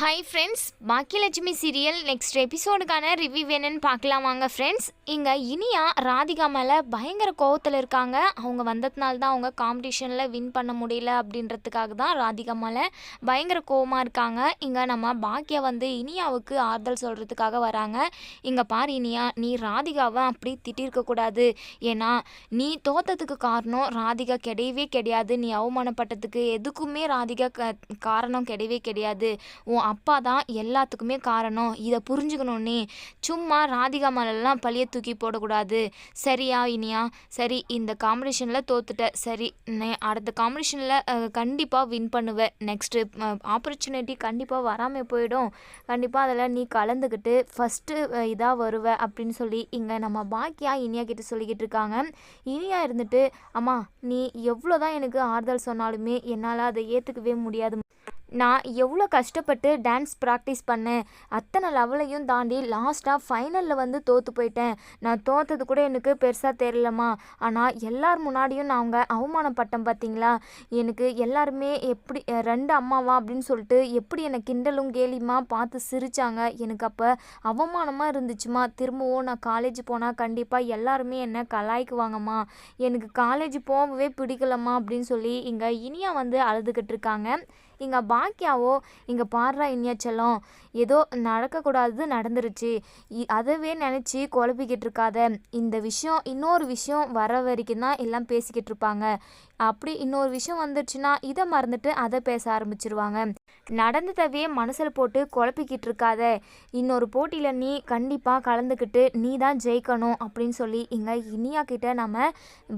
Hi friends Bhagyalakshmi serial next எபிசோடுக்கான review வேணுன்னு பார்க்கலாம் வாங்க ஃப்ரெண்ட்ஸ் இங்கே இனியா ராதிகா மேலே பயங்கர கோவத்தில் இருக்காங்க. அவங்க வந்ததுனால தான் அவங்க காம்படிஷனில் வின் பண்ண முடியல அப்படின்றதுக்காக தான் ராதிகா மேலே பயங்கர கோவமாக இருக்காங்க. இங்கே நம்ம பாக்கியா வந்து இனியாவுக்கு ஆறுதல் சொல்கிறதுக்காக வராங்க. இங்கே பாரு இனியா நீ ராதிகாவை அப்படி திட்டிருக்கக்கூடாது ஏன்னா நீ தோத்ததுக்கு காரணம் ராதிகா கிடையவே கிடையாது. நீ அவமானப்பட்டதுக்கு எதுக்குமே ராதிகா க காரணம் கிடையவே கிடையாது. உன் அப்பா தான் எல்லாத்துக்குமே காரணம். இதை புரிஞ்சுக்கணுன்னே சும்மா ராதிகா மேலெல்லாம் பழிய தூக்கி போடக்கூடாது. சரியா இனியா? சரி இந்த காம்படிஷனில் தோத்துட்ட. சரி அடுத்த காம்படிஷனில் கண்டிப்பாக வின் பண்ணுவேன் நெக்ஸ்ட்டு ஆப்பர்ச்சுனிட்டி கண்டிப்பாக வராமல் போயிடும். கண்டிப்பாக அதில் நீ கலந்துக்கிட்டு ஃபஸ்ட்டு இதாக வருவ அப்படின்னு சொல்லி இங்கே நம்ம பாக்கியா இனியா கிட்ட சொல்லிக்கிட்டு இருக்காங்க. இனியா இருந்துட்டு அம்மா நீ எவ்வளோ தான் எனக்கு ஆறுதல் சொன்னாலுமே என்னால் அதை ஏற்றுக்கவே முடியாது. நான் எவ்வளோ கஷ்டப்பட்டு டான்ஸ் ப்ராக்டிஸ் பண்ணேன் அத்தனை லெவலையும் தாண்டி லாஸ்ட்டாக ஃபைனலில் வந்து தோற்று போயிட்டேன். நான் தோற்றது கூட எனக்கு பெருசாக தெரியலம்மா. ஆனால் எல்லார் முன்னாடியும் நான் அவங்க அவமானப்பட்டேன் பார்த்தீங்களா எனக்கு எல்லாருமே எப்படி ரெண்டு அம்மாவா அப்படின்னு சொல்லிட்டு எப்படி என்னை கிண்டலும் கேலியுமா பார்த்து சிரித்தாங்க எனக்கு அப்போ அவமானமாக இருந்துச்சுமா. திரும்பவும் நான் காலேஜ் போனால் கண்டிப்பாக எல்லாருமே என்னை கலாய்க்குவாங்கம்மா. எனக்கு காலேஜ் போகவே பிடிக்கலம்மா அப்படின்னு சொல்லி இங்கே இனியா வந்து அழுதுகிட்டு இருக்காங்க. இங்கே பாக்கியாவோ இங்கே பாடுறா இனியாச்சலம் ஏதோ நடக்கக்கூடாதது நடந்துருச்சு. இ- அதவே நினச்சி குழப்பிக்கிட்டு இருக்காத இந்த விஷயம் இன்னொரு விஷயம் வர வரைக்கும் தான் எல்லாம் பேசிக்கிட்டு இருப்பாங்க அப்படி இன்னொரு விஷயம் வந்துருச்சுன்னா இதை மறந்துட்டு அதை பேச ஆரம்பிச்சிருவாங்க. நடந்ததவே மனசில் போட்டு குழப்பிக்கிட்டு இருக்காத இன்னொரு போட்டியில் நீ கண்டிப்பாக கலந்துக்கிட்டு நீ தான் ஜெயிக்கணும் அப்படின்னு சொல்லி இங்கே இனியா கிட்ட நம்ம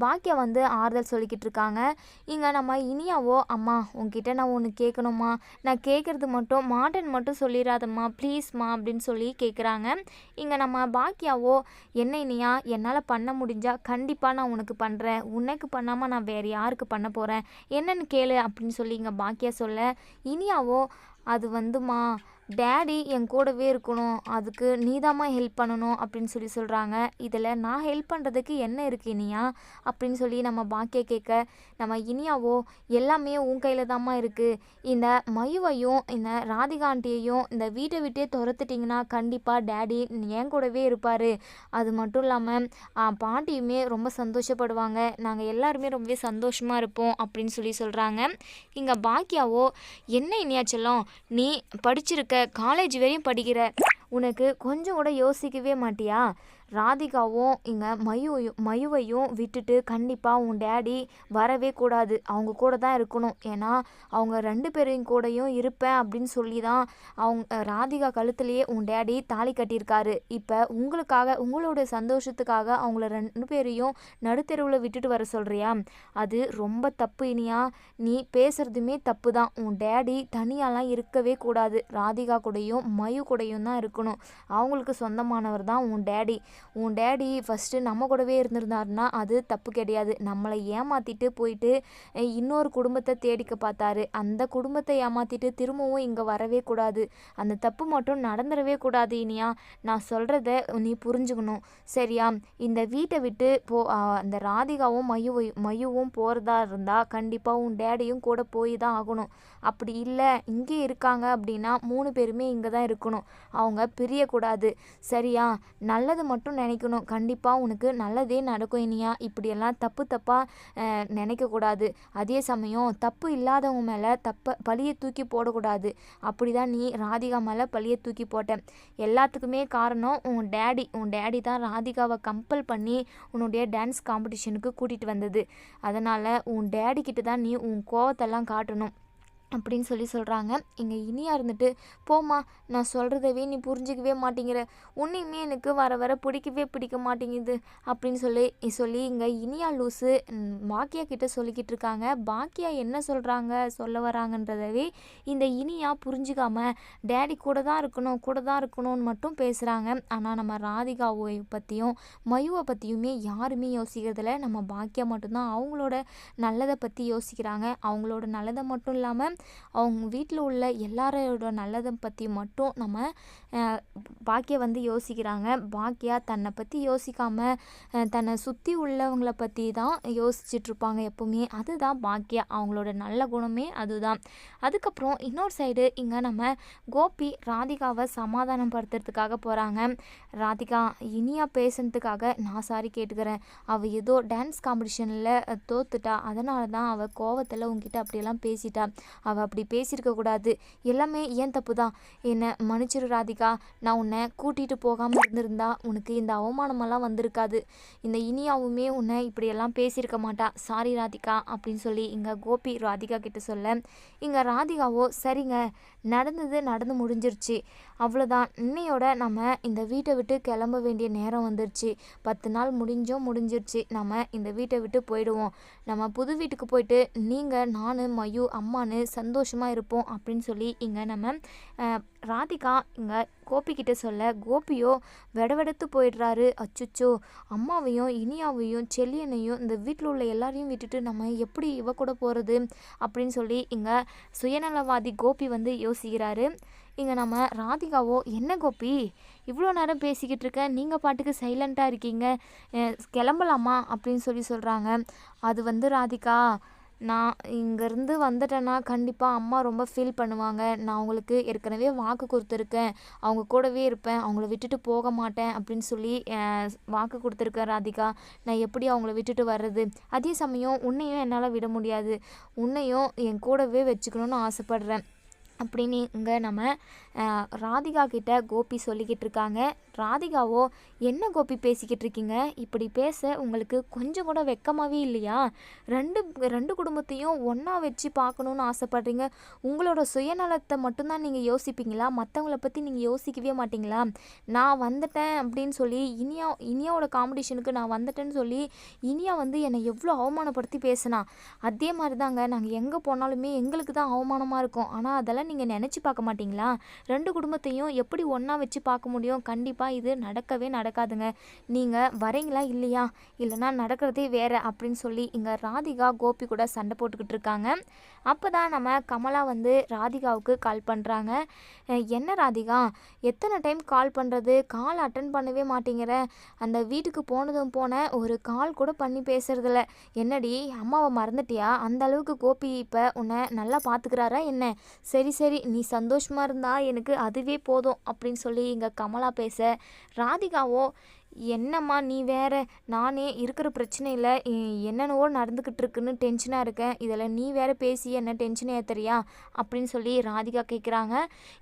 பாக்கியா வந்து ஆறுதல் சொல்லிக்கிட்டு இருக்காங்க இங்கே நம்ம இனியாவோ அம்மா உங்ககிட்ட நான் ஒன்று கேட்கணுமா நான் கேட்குறது மட்டும் மாட்டன் மட்டும் சொல்லிடாதம்மா ப்ளீஸ்மா அப்படின்னு சொல்லி கேட்குறாங்க இங்கே நம்ம பாக்கியாவோ என்ன இனியா என்னால் பண்ண முடிஞ்சால் கண்டிப்பாக நான் உனக்கு பண்ணுறேன் உனக்கு பண்ணாமல் நான் வேறு யாருக்கு பண்ண போகிறேன் என்னன்னு கேளு அப்படின்னு சொல்லி இங்கே பாக்கியா சொல்ல. இனியாவோ அது வந்துமா டேடி என் கூடவே இருக்கணும். அதுக்கு நீதாம்மா ஹெல்ப் பண்ணணும் அப்படின்னு சொல்லி சொல்கிறாங்க இதில் நான் ஹெல்ப் பண்ணுறதுக்கு என்ன இருக்கு இனியா? அப்படின்னு சொல்லி நம்ம பாக்கிய கேட்க நம்ம இனியாவோ எல்லாமே உன் கையில் தாம்மா இருக்குது இந்த மயுவையும் இந்த ராதிகா ஆண்டியையும் இந்த வீட்டை விட்டே துரத்துட்டிங்கன்னா கண்டிப்பாக டேடி என் கூடவே இருப்பார். அது மட்டும் இல்லாமல் பாட்டியுமே ரொம்ப சந்தோஷப்படுவாங்க. நாங்கள் எல்லாருமே ரொம்பவே சந்தோஷமாக இருப்போம் அப்படின்னு சொல்லி சொல்கிறாங்க இங்கே பாக்கியாவோ என்ன இனியாச்சலம் நீ படிச்சிருக்க காலேஜ் வரையும் படிக்கிற. உனக்கு கொஞ்சம் கூட யோசிக்கவே மாட்டியா? ராதிகாவும் இங்கே மயுவையும் மயுவையும் விட்டுட்டு கண்டிப்பாக உன் டேடி வரவே கூடாது. அவங்க கூட தான் இருக்கணும். ஏன்னா அவங்க ரெண்டு பேரையும் கூடயும் இருப்பேன் அப்படின்னு சொல்லி தான் அவங்க ராதிகா கழுத்துலேயே உன் டேடி தாலி கட்டியிருக்காரு. இப்போ உங்களுக்காக உங்களோட சந்தோஷத்துக்காக அவங்கள ரெண்டு பேரையும் நடுத்தெருவில் விட்டுட்டு வர சொல்கிறியா அது ரொம்ப தப்பு இனியா. நீ பேசுறதுமே தப்பு தான் உன் டேடி தனியாலாம் இருக்கவே கூடாது. ராதிகா கூடயும் மயு கூடயும் தான் இருக்கணும். அவங்களுக்கு சொந்தமானவர் தான் உன் டேடி. உன் டேடி ஃபஸ்ட்டு நம்ம கூடவே இருந்திருந்தாருன்னா அது தப்பு கிடையாது. நம்மளை ஏமாற்றிட்டு போயிட்டு இன்னொரு குடும்பத்தை தேடிக்க பார்த்தாரு. அந்த குடும்பத்தை ஏமாற்றிட்டு திரும்பவும் இங்கே வரவே கூடாது. அந்த தப்பு மட்டும் நடந்துடவே கூடாது இனியா. நான் சொல்கிறத நீ புரிஞ்சுக்கணும். சரியா? இந்த வீட்டை விட்டு போ அந்த ராதிகாவும் மயு மயுவும் போகிறதா இருந்தால் கண்டிப்பாக உன் டேடியும் கூட போய் தான் ஆகணும். அப்படி இல்லை இங்கே இருக்காங்க அப்படின்னா மூணு பேருமே இங்கே தான் இருக்கணும். அவங்க பிரியக்கூடாது. சரியா? நல்லது மட்டும் நினைக்கணும். கண்டிப்பாக உனக்கு நல்லதே நடக்கும் இனியா. இப்படியெல்லாம் தப்பு தப்பாக நினைக்கக்கூடாது. அதே சமயம் தப்பு இல்லாதவங்க மேலே தப்பை பழியை தூக்கி போடக்கூடாது. அப்படி தான் நீ ராதிகா மேலே பழியை தூக்கி போட்டேன் எல்லாத்துக்குமே காரணம் உன் டேடி. உன் டேடி தான் ராதிகாவை கம்பல் பண்ணி உன்னுடைய டான்ஸ் காம்படிஷனுக்கு கூட்டிகிட்டு வந்தது. அதனால் உன் டேடி கிட்ட தான் நீ உன் கோவத்தெல்லாம் காட்டணும். அப்படின்னு சொல்லி சொல்கிறாங்க இங்கே இனியாக இருந்துட்டு போம்மா நான் சொல்கிறதவே நீ புரிஞ்சிக்கவே மாட்டேங்கிற. உன்னையுமே எனக்கு வர வர பிடிக்கவே பிடிக்க மாட்டேங்குது. அப்படின்னு சொல்லி சொல்லி இங்கே இனியா லூஸு பாக்கியா கிட்டே சொல்லிக்கிட்டு இருக்காங்க. பாக்கியா என்ன சொல்கிறாங்க சொல்ல வராங்கன்றதவே இந்த இனியா புரிஞ்சிக்காம டேடி கூட தான் இருக்கணும் கூட தான் இருக்கணும்னு மட்டும் பேசுகிறாங்க ஆனால் நம்ம ராதிகாவை பற்றியும் மயுவை பற்றியுமே யாருமே யோசிக்கிறதில்ல. நம்ம பாக்கியா மட்டும்தான் அவங்களோட நல்லதை பற்றி யோசிக்கிறாங்க. அவங்களோட நல்லதை மட்டும் இல்லாமல் அவங்க வீட்டில் உள்ள எல்லாரோட நல்லதை பற்றி மட்டும் நம்ம பாக்கியா வந்து யோசிக்கிறாங்க. பாக்கியா தன்னை பற்றி யோசிக்காமல் தன்னை சுற்றி உள்ளவங்கள பற்றி தான் யோசிச்சிட்ருப்பாங்க எப்போவுமே. அதுதான் பாக்கியா. அவங்களோட நல்ல குணமே அதுதான். அதுக்கப்புறம் இன்னொரு சைடு இங்கே நம்ம கோபி ராதிகாவை சமாதானப்படுத்துறதுக்காக போகிறாங்க ராதிகா இனியா பேசுனதுக்காக நான் சாரி கேட்டுக்கிறேன். அவள் ஏதோ டான்ஸ் காம்படிஷனில் தோத்துட்டா. அதனால தான் அவள் கோவத்தில் உங்ககிட்ட அப்படியெல்லாம் பேசிட்டா. அவள் அப்படி பேசியிருக்கக்கூடாது எல்லாமே ஏன் தப்பு தான் என்னை மன்னிச்சிரு ராதிகா. நான் உன்னை கூட்டிகிட்டு போகாமல் இருந்திருந்தா உனக்கு இந்த அவமானமெல்லாம் வந்திருக்காது. இந்த இனியாவுமே உன்னை இப்படியெல்லாம் பேசியிருக்க மாட்டா. சாரி ராதிகா அப்படின்னு சொல்லி இங்கே கோபி ராதிகா கிட்ட சொல்ல இங்கே ராதிகாவோ சரிங்க. நடந்தது நடந்து முடிஞ்சிருச்சு. அவ்வளோதான் இன்னையோட நம்ம இந்த வீட்டை விட்டு கிளம்ப வேண்டிய நேரம் வந்துருச்சு. பத்து நாள் முடிஞ்சும் முடிஞ்சிருச்சு. நம்ம இந்த வீட்டை விட்டு போயிடுவோம். நம்ம புது வீட்டுக்கு போயிட்டு நீங்கள் நான் மயு அம்மானு சந்தோஷமாக இருப்போம் அப்படின்னு சொல்லி இங்கே நம்ம ராதிகா இங்கே கோபிக்கிட்ட சொல்ல கோபியோ வெடவெடுத்து போயிடுறாரு. அச்சுச்சோ அம்மாவையும் இனியாவையும் செல்லியனையும் இந்த வீட்டில் உள்ள எல்லாரையும் விட்டுட்டு நம்ம எப்படி இவ கூட போகிறது அப்படின்னு சொல்லி இங்கே சுயநலவாதி கோபி வந்து யோசிக்கிறாரு. இங்கே நம்ம ராதிகாவோ என்ன கோபி? இவ்வளோ நேரம் பேசிக்கிட்டு இருக்க. நீங்கள் பாட்டுக்கு சைலண்ட்டாக இருக்கீங்க. கிளம்பலாமா? அப்படின்னு சொல்லி சொல்கிறாங்க அது வந்து ராதிகா நான் இங்கேருந்து வந்துட்டேன்னா கண்டிப்பாக அம்மா ரொம்ப ஃபீல் பண்ணுவாங்க. நான் அவங்களுக்கு ஏற்கனவே வாக்கு கொடுத்துருக்கேன். அவங்க கூடவே இருப்பேன். அவங்கள விட்டுட்டு போக மாட்டேன் அப்படின்னு சொல்லி வாக்கு கொடுத்துருக்கேன் ராதிகா. நான் எப்படி அவங்கள விட்டுட்டு வர்றது? அதே சமயம் உன்னையும் என்னால் விட முடியாது. உன்னையும் என் கூடவே வச்சுக்கணும்னு ஆசைப்பட்றேன். அப்படின்னு இங்கே நம்ம ராதிகா கிட்ட கோபி சொல்லிக்கிட்டு இருக்காங்க. ராதிகாவோ என்ன கோபி பேசிக்கிட்டு இருக்கீங்க? இப்படி பேச உங்களுக்கு கொஞ்சம் கூட வெக்கமாகவே இல்லையா? ரெண்டு ரெண்டு குடும்பத்தையும் ஒன்றா வச்சு பார்க்கணுன்னு ஆசைப்படுறீங்க. உங்களோட சுயநலத்தை மட்டும்தான் நீங்கள் யோசிப்பீங்களா? மற்றவங்கள பற்றி நீங்கள் யோசிக்கவே மாட்டிங்களா? நான் வந்துட்டேன் அப்படின்னு சொல்லி இனியா இனியாவோட காம்படிஷனுக்கு நான் வந்துட்டேன்னு சொல்லி இனியா வந்து என்னை எவ்வளோ அவமானப்படுத்தி பேசினா. அதே மாதிரி தாங்க நாங்கள் எங்கே போனாலுமே எங்களுக்கு தான் அவமானமாக இருக்கும். ஆனால் அதெல்லாம் நீங்கள் நினச்சி பார்க்க மாட்டிங்களா? ரெண்டு குடும்பத்தையும் எப்படி ஒன்றா வச்சு பார்க்க முடியும்? கண்டிப்பாக இது நடக்கவே நடக்காதுங்க. நீங்கள் வரீங்களா இல்லையா? இல்லைன்னா நடக்கிறதே வேறு அப்படின்னு சொல்லி இங்கே ராதிகா கோபி கூட சண்டை போட்டுக்கிட்டு இருக்காங்க. அப்போ தான் நம்ம கமலா வந்து ராதிகாவுக்கு கால் பண்ணுறாங்க என்ன ராதிகா? எத்தனை டைம் கால் பண்ணுறது கால் அட்டன் பண்ணவே மாட்டேங்கிற. அந்த வீட்டுக்கு போனதும் போன ஒரு கால் கூட பண்ணி பேசுறதில்ல. என்னடி அம்மாவை மறந்துட்டியா? அந்த அளவுக்கு கோபி இப்போ உன்னை நல்லா பார்த்துக்கிறாரா என்ன? சரி சரி நீ சந்தோஷமாக இருந்தால் எனக்கு அதுவே போதும் அப்படின்னு சொல்லி இங்கே கமலா பேச ராதிகாவோ என்னம்மா நீ வேற? நானே இருக்கிற பிரச்சனையில் என்னென்னவோ நடந்துக்கிட்டு இருக்குன்னு டென்ஷனாக இருக்கேன். இதில் நீ வேற பேசி என்ன டென்ஷன் ஏற்றுறியா அப்படின்னு சொல்லி ராதிகா கேட்குறாங்க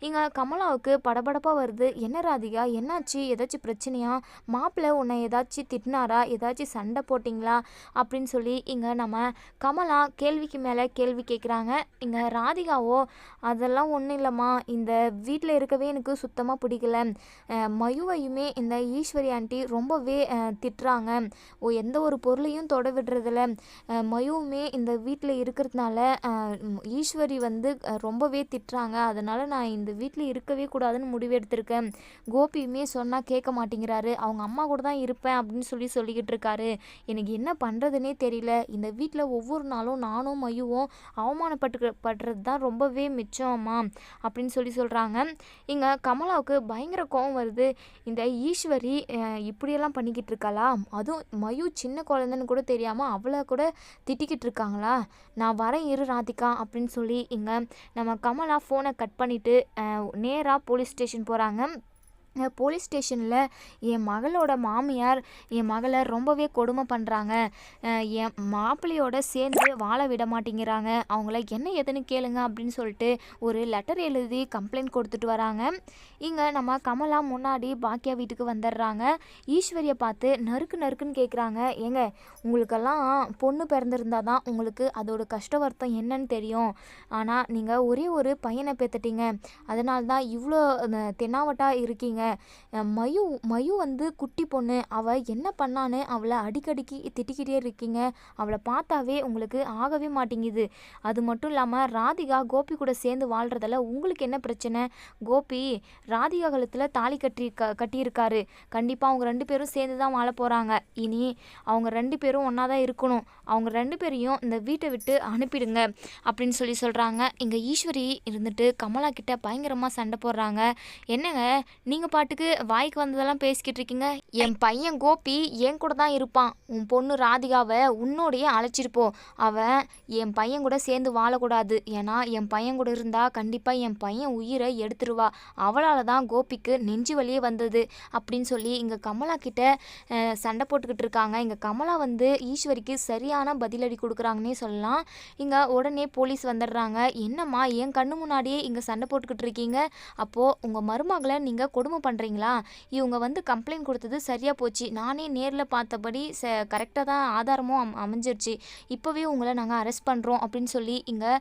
இங்கே கமலாவுக்கு படபடப்பாக வருது. என்ன ராதிகா? என்னாச்சு? ஏதாச்சும் பிரச்சனையா? மாப்பிள்ளை உன்னை ஏதாச்சும் திட்டினாரா? ஏதாச்சும் சண்டை போட்டிங்களா? அப்படின்னு சொல்லி இங்கே நம்ம கமலா கேள்விக்கு மேலே கேள்வி கேட்குறாங்க இங்கே ராதிகாவோ அதெல்லாம் ஒன்றும் இல்லைம்மா. இந்த வீட்டில் இருக்கவே எனக்கு சுத்தமாக பிடிக்கல. மயுவையுமே இந்த ஈஸ்வரி ஆண்டி ரொம்பவே திட்டுறாங்க. ஓ எந்த ஒரு பொருளையும் தொட விடுறதில்ல. மயுவுமே இந்த வீட்டில் இருக்கிறதுனால ஈஸ்வரி வந்து ரொம்பவே திட்டுறாங்க. அதனால் நான் இந்த வீட்டில் இருக்கவே கூடாதுன்னு முடிவெடுத்திருக்கேன் கோபியுமே சொன்னால் கேட்க மாட்டேங்கிறாரு. அவங்க அம்மா கூட தான் இருப்பேன் அப்படின்னு சொல்லி சொல்லிக்கிட்டு இருக்காரு. எனக்கு என்ன பண்ணுறதுனே தெரியல. இந்த வீட்டில் ஒவ்வொரு நாளும் நானும் மயுவும் அவமானப்பட்டு படுறது தான் ரொம்பவே மிச்சம் அப்படின்னு சொல்லி சொல்கிறாங்க இங்கே கமலாவுக்கு பயங்கர கோவம் வருது. இந்த ஈஸ்வரி இப்படியெல்லாம் பண்ணிக்கிட்டு இருக்காளா அதுவும் மயு சின்ன குழந்தைன்னு கூட தெரியாமல் அவளை கூட திட்டிக்கிட்டு இருக்காங்களா நான் வரேன் இரு ராதிகா அப்படின்னு சொல்லி இங்கே நம்ம கமலா ஃபோனை கட் பண்ணிவிட்டு நேராக போலீஸ் ஸ்டேஷன் போகிறாங்க போலீஸ் ஸ்டேஷனில் என் மகளோட மாமியார் என் மகளை ரொம்பவே கொடுமை பண்ணுறாங்க என் மாப்பிள்ளையோட சேர்ந்து வாழ விட மாட்டேங்கிறாங்க. அவங்கள என்ன ஏதுன்னு கேளுங்க அப்படின்னு சொல்லிட்டு ஒரு லெட்டர் எழுதி கம்ப்ளைண்ட் கொடுத்துட்டு வராங்க. இங்கே நம்ம கமலா முன்னாடி பாக்கியா வீட்டுக்கு வந்துடுறாங்க. ஈஸ்வரியை பார்த்து நறுக்கு நறுக்குன்னு கேட்குறாங்க ஏங்க உங்களுக்கெல்லாம் பொண்ணு பிறந்திருந்தா தான் உங்களுக்கு அதோட கஷ்ட வருத்தம் என்னன்னு தெரியும். ஆனால் நீங்கள் ஒரே ஒரு பையனை பெற்றுட்டீங்க அதனால தான் இவ்வளோ தென்னாவட்டாக தென்னாவட்டா இருக்கீங்க. மயு மயு வந்து குட்டி பொண்ணு. அவள் என்ன பண்ணான்னு அவளை அடிக்கடிக்கு திட்டிக்கிட்டே இருக்கீங்க. அவளை பார்த்தாவே உங்களுக்கு ஆகவே மாட்டேங்குது. அது மட்டும் இல்லாமல் ராதிகா கோபி கூட சேர்ந்து வாழ்கிறதால உங்களுக்கு என்ன பிரச்சனை? கோபி ராதிகா கழுத்தில் தாலி கட்டி க கட்டியிருக்காரு. கண்டிப்பாக அவங்க ரெண்டு பேரும் சேர்ந்து தான் வாழ போகிறாங்க இனி அவங்க ரெண்டு பேரும் ஒன்றா தான் இருக்கணும். அவங்க ரெண்டு பேரையும் இந்த வீட்டை விட்டு அனுப்பிடுங்க அப்படின்னு சொல்லி சொல்கிறாங்க இங்கே ஈஸ்வரி இருந்துட்டு கமலா கிட்ட பயங்கரமாக சண்டை போடுறாங்க. என்னங்க நீங்கள் பாட்டுக்கு வாய்க்கு வந்ததெல்லாம் பேசிக்கிட்டு இருக்கீங்க. என் பையன் கோபி என் கூட தான் இருப்பான். உன் பொண்ணு ராதிகாவை உன்னோடையே அழைச்சிட்டு போ. அவன் என் பையன் கூட சேர்ந்து வாழக்கூடாது. ஏன்னா என் பையன் கூட இருந்தால் கண்டிப்பாக என் பையன் உயிரை எடுத்துருவா. அவளால் தான் கோபிக்கு நெஞ்சு வலியே வந்தது அப்படின்னு சொல்லி இங்கே கமலா கிட்ட சண்டை போட்டுக்கிட்டு இருக்காங்க. இங்கே கமலா வந்து ஈஸ்வரிக்கு சரியான பதிலடி கொடுக்குறாங்கன்னே சொல்லலாம். இங்கே உடனே போலீஸ் வந்துடுறாங்க. என்னம்மா என் கண்ணு முன்னாடியே இங்கே சண்டை போட்டுக்கிட்டு இருக்கீங்க? அப்போது உங்கள் மருமகளை நீங்கள் கொடுமை பண்ணுறீங்களா இவங்க வந்து கம்ப்ளைண்ட் கொடுத்தது சரியாக போச்சு. நானே நேரில் பார்த்தபடி ச கரெக்டாக தான் ஆதாரமும் அம் அமைஞ்சிருச்சு. இப்போவே உங்களை நாங்கள் அரெஸ்ட் பண்ணுறோம் அப்படின்னு சொல்லி இங்கே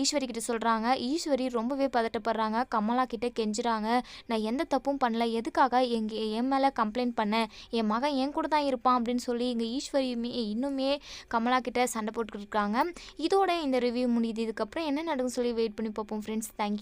ஈஸ்வரி கிட்ட சொல்கிறாங்க ஈஸ்வரி ரொம்பவே பதட்டப்படுறாங்க. கமலா கிட்டே கெஞ்சுறாங்க. நான் எந்த தப்பும் பண்ணல. எதுக்காக எங்கள் என் மேலே கம்ப்ளைண்ட் பண்ணேன் என் மகன் என் கூட தான் இருப்பான் அப்படின்னு சொல்லி இங்கே ஈஸ்வரியுமே இன்னுமே கமலா கிட்ட சண்டை போட்டுக்கிட்டு இருக்காங்க. இதோட இந்த ரிவ்யூ முடியுது. இதுக்கப்புறம் என்ன நடக்கும் சொல்லி வெயிட் பண்ணி பார்ப்போம் ஃப்ரெண்ட்ஸ் தேங்க்யூ